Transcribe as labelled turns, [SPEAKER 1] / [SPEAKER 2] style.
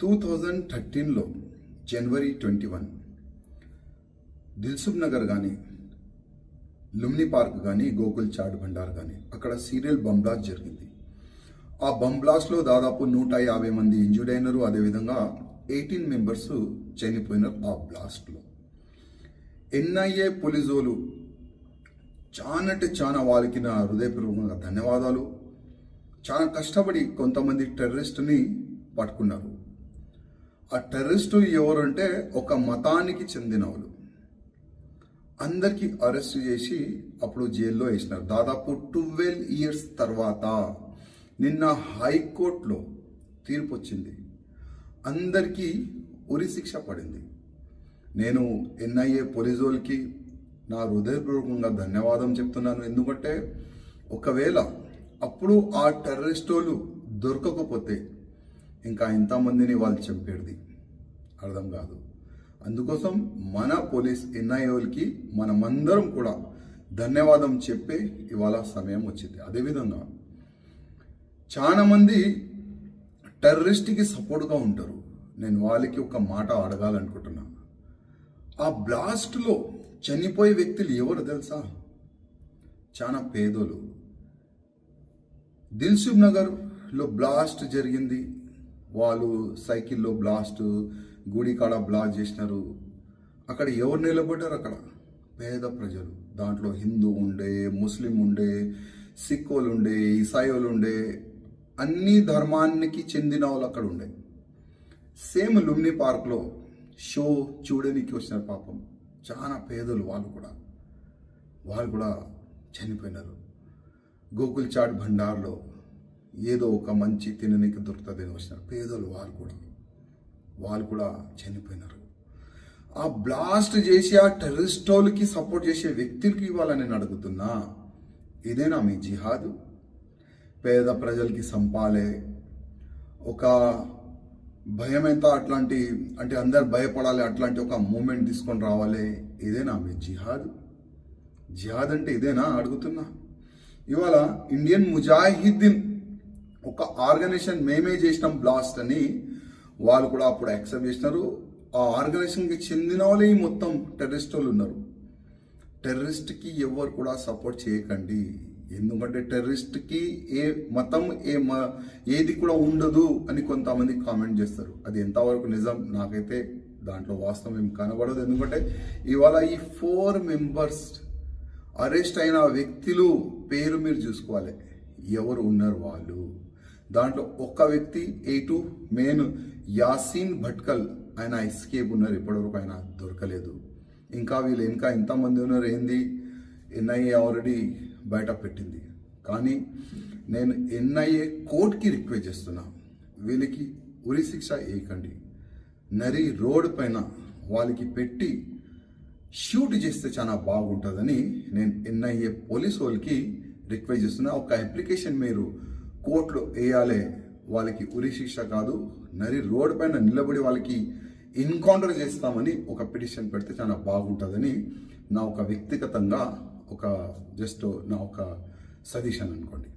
[SPEAKER 1] Two thousand థర్టీన్లో జనవరి twenty one Dilsukhnagar కానీ లుమ్ని పార్క్ కానీ గోకుల్ చాట్ భండార్ కానీ అక్కడ సీరియల్ బంబ్ బ్లాస్ట్ జరిగింది. ఆ బంబ్ బ్లాస్ట్లో దాదాపు నూట యాభై మంది ఇంజూర్డ్ అయినారు. అదేవిధంగా ఎయిటీన్ మెంబర్స్ చనిపోయినారు ఆ బ్లాస్ట్లో ఎన్ఐఏ పోలీసోలు చాలా అంటే చాలా వాళ్ళకి నా హృదయపూర్వకంగా ధన్యవాదాలు. చాలా కష్టపడి కొంతమంది టెర్రరిస్ట్ని పట్టుకున్నారు. ఆ టెర్రరిస్టు ఎవరంటే ఒక మతానికి చెందిన వాళ్ళు అందరికీ అరెస్ట్ చేసి అప్పుడు జైల్లో వేసినారు. దాదాపు ట్వెల్వ్ ఇయర్స్ తర్వాత నిన్న హైకోర్టులో తీర్పు వచ్చింది. అందరికీ ఉరి శిక్ష పడింది. నేను ఎన్ఐఏ పోలీసు వాళ్ళకి నా హృదయపూర్వకంగా ధన్యవాదం చెప్తున్నాను. ఎందుకంటే ఒకవేళ అప్పుడు ఆ టెర్రరిస్టోలు దొరకకపోతే ఇంకా ఎంతమందిని వాళ్ళు చంపేది అర్థం కాదు. అందుకోసం మన పోలీస్ ఎన్ఐఓలకి మనమందరం కూడా ధన్యవాదం చెప్పే ఇవాళ సమయం వచ్చింది. అదేవిధంగా చాలామంది టెర్రరిస్ట్కి సపోర్ట్గా ఉంటారు. నేను వాళ్ళకి ఒక మాట అడగాలనుకుంటున్నా. ఆ బ్లాస్ట్లో చనిపోయే వ్యక్తులు ఎవరు తెలుసా? చాలా పేదోలు దిల్సుబ్ నగర్లో బ్లాస్ట్ జరిగింది. వాళ్ళు సైకిల్లో బ్లాస్ట్ గుడి కాడ బ్లాస్ట్ చేసినారు. అక్కడ ఎవరు నిలబడ్డారు అక్కడ? పేద ప్రజలు. దాంట్లో హిందూ ఉండే ముస్లిం ఉండే సిక్కులు ఉండే ఇసాయోలు ఉండే అన్ని ధర్మానికి చెందిన వాళ్ళు అక్కడ ఉండే. సేమ్ లుమ్ని పార్క్లో షో చూడడానికి వచ్చినారు పాపం. చాలా పేదలు వాళ్ళు కూడా. వాళ్ళు కూడా చనిపోయినారు. గోకుల్ చాట్ భండార్లో ఏదో ఒక మంచి తిననీకి దొరుకుతుందని వచ్చినారు. పేదలు వాళ్ళు కూడా. వాళ్ళు కూడా చనిపోయినారు. ఆ బ్లాస్ట్ చేసి ఆ టెర్రరిస్టోలకి సపోర్ట్ చేసే వ్యక్తులకి ఇవ్వాలని నేను అడుగుతున్నా ఇదేనా మీ జిహాదు? పేద ప్రజలకి సంపాలే. ఒక భయమైతే అట్లాంటి అంటే అందరు భయపడాలి అట్లాంటి ఒక మూమెంట్ తీసుకొని రావాలి. ఇదేనా మీ జిహాద్? జిహాద్ అంటే ఇదేనా? అడుగుతున్నా. ఇవాళ ఇండియన్ ముజాహిద్దీన్ ఒక ఆర్గనైజేషన్ మేమే చేసినాం బ్లాస్ట్ అని వాళ్ళు కూడా అప్పుడు యాక్సెప్ట్ చేసినారు. ఆ ఆర్గనైజేషన్కి చెందిన వాళ్ళే ఈ మొత్తం టెర్రరిస్ట్ వాళ్ళు ఉన్నారు. టెర్రరిస్ట్కి ఎవరు కూడా సపోర్ట్ చేయకండి. ఎందుకంటే టెర్రరిస్ట్కి ఏ మతం ఏ మ ఏది కూడా ఉండదు అని కొంతమంది కామెంట్ చేస్తారు. అది ఎంతవరకు నిజం? నాకైతే దాంట్లో వాస్తవం ఏం కనబడదు. ఎందుకంటే ఇవాళ ఈ ఫోర్ మెంబర్స్ అరెస్ట్ అయిన వ్యక్తులు పేరు మీరు చూసుకోవాలి. ఎవరు ఉన్నారు వాళ్ళు? దాంట్లో ఒక్క వ్యక్తి ఎయిటు మెయిన్ యాసీన్ భట్కల్ ఆయన ఎస్కేప్ ఉన్నారు. ఇప్పటివరకు ఆయన దొరకలేదు. ఇంకా వీళ్ళు ఇంకా ఎంతమంది ఉన్నారు ఏంది? ఎన్ఐఏ ఆల్రెడీ బయట పెట్టింది. కానీ నేను ఎన్ఐఏ కోర్టుకి రిక్వెస్ట్ చేస్తున్నా. వీళ్ళకి ఉరి శిక్ష వేయకండి. నరి రోడ్ పైన వాళ్ళకి పెట్టి షూట్ చేస్తే చాలా బాగుంటుందని నేను ఎన్ఐఏ పోలీస్ వాళ్ళకి రిక్వెస్ట్ చేస్తున్నా. ఒక అప్లికేషన్ మీరు కోట్లు వేయాలి వాళ్ళకి ఉరి శిక్ష కాదు నరి రోడ్ పైన నిలబడి వాళ్ళకి ఎన్కౌంటర్ చేస్తామని ఒక పిటిషన్ పెడితే చాలా బాగుంటుందని నా ఒక వ్యక్తిగతంగా ఒక జస్ట్ నా ఒక సజెషన్ అనుకోండి.